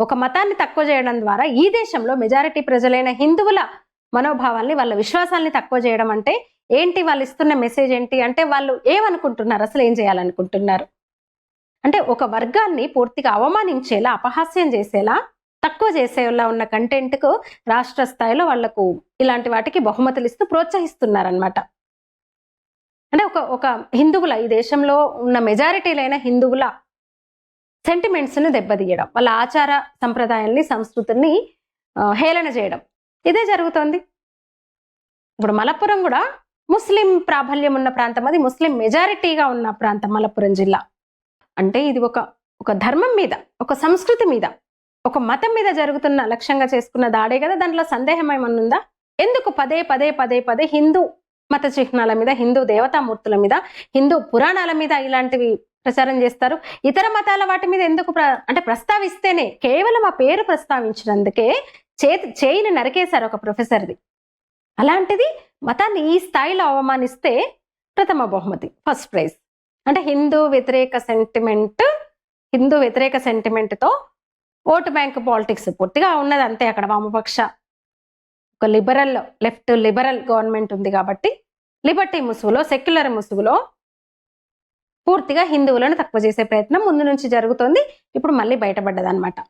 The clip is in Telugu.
ఒక మతాన్ని తక్కువ చేయడం ద్వారా ఈ దేశంలో మెజారిటీ ప్రజలైన హిందువుల మనోభావాల్ని వాళ్ళ విశ్వాసాల్ని తక్కువ చేయడం అంటే ఏంటి? వాళ్ళు ఇస్తున్న మెసేజ్ ఏంటి? అంటే వాళ్ళు ఏమనుకుంటున్నారు? అసలు ఏం చేయాలనుకుంటున్నారు? అంటే ఒక వర్గాన్ని పూర్తిగా అవమానించేలా అపహాస్యం చేసేలా తక్కువ చేసేలా ఉన్న కంటెంట్కు రాష్ట్ర స్థాయిలో వాళ్ళకు ఇలాంటి వాటికి బహుమతులు ఇస్తూ ప్రోత్సహిస్తున్నారనమాట అంటే ఒక ఒక హిందువుల ఈ దేశంలో ఉన్న మెజారిటీలైన హిందువుల సెంటిమెంట్స్ని దెబ్బతీయడం వాళ్ళ ఆచార సంప్రదాయాల్ని సంస్కృతిని హేళన చేయడం. ఇదే జరుగుతోంది. ఇప్పుడు మలప్పురం కూడా ముస్లిం ప్రాబల్యం ఉన్న ప్రాంతం అది. ముస్లిం మెజారిటీగా ఉన్న ప్రాంతం మలప్పురం జిల్లా. అంటే ఇది ఒక ఒక ధర్మం మీద ఒక సంస్కృతి మీద ఒక మతం మీద జరుగుతున్న లక్ష్యంగా చేసుకున్న దాడే కదా. దాంట్లో సందేహం ఏమన్నుందా ఎందుకు పదే పదే పదే పదే హిందూ మత చిహ్నాల మీద హిందూ దేవతామూర్తుల మీద హిందూ పురాణాల మీద ఇలాంటివి ప్రచారం చేస్తారు. ఇతర మతాల వాటి మీద ఎందుకు ప్ర అంటే ప్రస్తావిస్తేనే కేవలం ఆ పేరు ప్రస్తావించినందుకే చేతి చేయిని నరికేశారు ఒక ప్రొఫెసర్ది. అలాంటిది మతాన్ని ఈ స్థాయిలో అవమానిస్తే ప్రథమ బహుమతి ఫస్ట్ ప్రైజ్. అంటే హిందూ వ్యతిరేక సెంటిమెంట్ హిందూ వ్యతిరేక సెంటిమెంట్తో ఓటు బ్యాంక్ పాలిటిక్స్ పూర్తిగా ఉన్నది అంతే అక్కడ వామపక్ష. ఒక లిబరల్ లెఫ్ట్ లిబరల్ గవర్నమెంట్ ఉంది కాబట్టి లిబర్టీ ముసుగులో సెక్యులర్ ముసుగులో పూర్తిగా హిందువులను తక్కువ చేసే ప్రయత్నం ముందు నుంచి జరుగుతోంది. ఇప్పుడు మళ్ళీ బయటపడ్డదన్నమాట.